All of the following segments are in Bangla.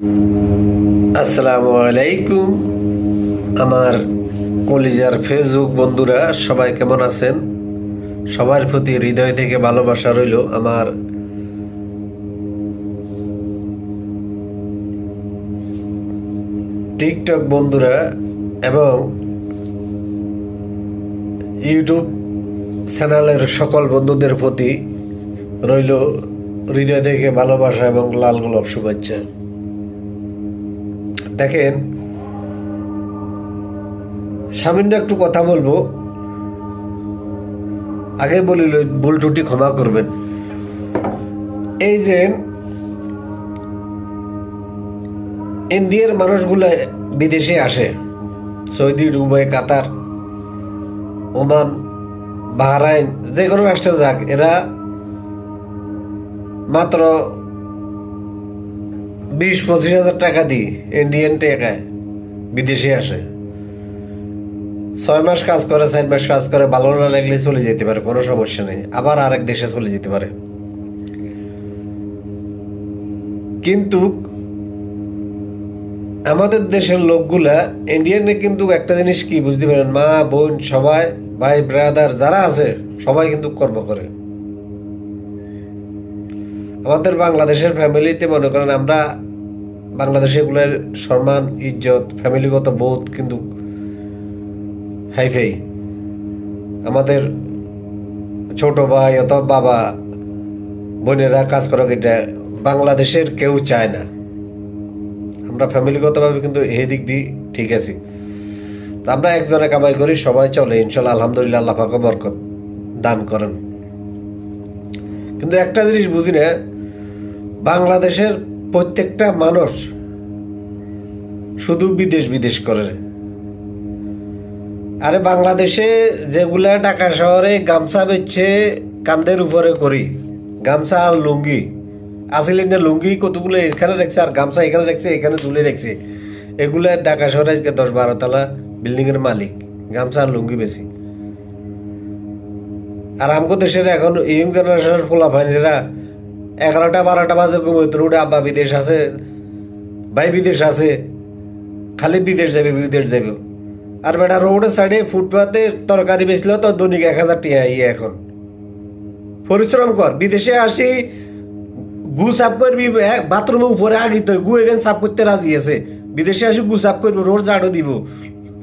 আসসালামু আলাইকুম, আমার কলিজার ফেসবুক বন্ধুরা, সবাই কেমন আছেন? সবার প্রতি হৃদয় থেকে ভালোবাসা রইল আমার টিকটক বন্ধুরা এবং ইউটিউব চ্যানেলের সকল বন্ধুদের প্রতি রইল হৃদয় থেকে ভালোবাসা এবং লাল গোলাপ শুভেচ্ছা। দেখেন সামান্য একটু কথা বলব। আগে বলিল ভুল ত্রুটি ক্ষমা করবেন। এই যে, ইন্ডিয়ার মানুষগুলো বিদেশে আসে, Saudi, Dubai, Qatar, Oman, Bahrain, যে কোনো রাষ্ট্রে যাক, এরা মাত্র বিশ পঁচিশ হাজার টাকা দিই ইন্ডিয়ান টাকায়, বিদেশে আসে। ছয় মাস কাজ করে, চার মাস কাজ করে, ভালো না লাগলে চলে যেতে পারে, কোনো সমস্যা নেই। আবার আরেক দেশে চলে যেতে পারে। কিন্তু আমাদের দেশের লোকগুলা ইন্ডিয়ানে কিন্তু একটা জিনিস কি, বুঝতে পারেন? মা, বোন, সবাই, ভাই ব্রাদার যারা আছে, সবাই কিন্তু কর্ম করে। আমাদের বাংলাদেশের ফ্যামিলিতে মনে করেন আমরা বাংলাদেশে এগুলোর সম্মান, ইজ্জত, ফ্যামিলিগত বোধ কিন্তু হাইফাই। আমাদের ছোট ভাই অথবা বাবা, বোনেরা কাজ করো এটা বাংলাদেশের কেউ চায় না। আমরা ফ্যামিলিগতভাবে কিন্তু এই দিক দিয়ে ঠিক আছি। তো আমরা একজনে কামাই করি, সবাই চলে, ইনশাল্লাহ, আলহামদুলিল্লাহ, আল্লাহ বরকত দান করেন। কিন্তু একটা জিনিস বুঝি না বাংলাদেশের প্রত্যেকটা মানুষ শুধু বিদেশ বিদেশ করে। আরে বাংলাদেশে যেগুলা ঢাকা শহরে গামছা বেচছে কান্দের উপরে করি, গামছা আর লুঙ্গি। আসলে না লুঙ্গি কতগুলো এখানে রাখছে আর গামছা এখানে রাখছে, এখানে ঝুলে রাখছে। এগুলা ঢাকা শহরে আজকে দশ বারো তলা বিল্ডিং এর মালিক, গামছা আর লুঙ্গি বেশি আর আমগো দেশের এখন ইয়ং জেনারেশনের ফোলা ভাইনেরা এগারোটা বারোটা বাজে ঘুমোতে উঠে আব্বা বিদেশ আছে, ভাই বিদেশ আছে, খালি বিদেশ যাবে বিদেশ যাবে আর বেটা রোডের সাইডে ফুটপাতে তরকারি বেচলেও তো দৈনিক এক হাজার টিয়া ইয়ে এখন। পরিশ্রম কর, বিদেশে আসি, গু সাফ করবি বাথরুমে উপরে আগি তো গু এখানে সাফ করতে রাজি আছে। বিদেশে আসি গু সাফ করব রোড ঝাড়ু দিব।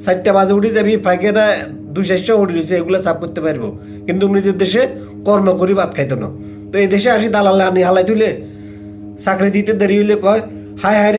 চারটা বাজে উঠে যাবি পাইকারা দুই চারশো উঠে এগুলো সাফ করতে পারব। কিন্তু নিজের দেশে কর্ম করি ভাত খাইতো না। তো এই দেশে আসি দালাল আনি হালাই তুলে। চাকরি দিতে দেরি হইলে কয়, হায় হায়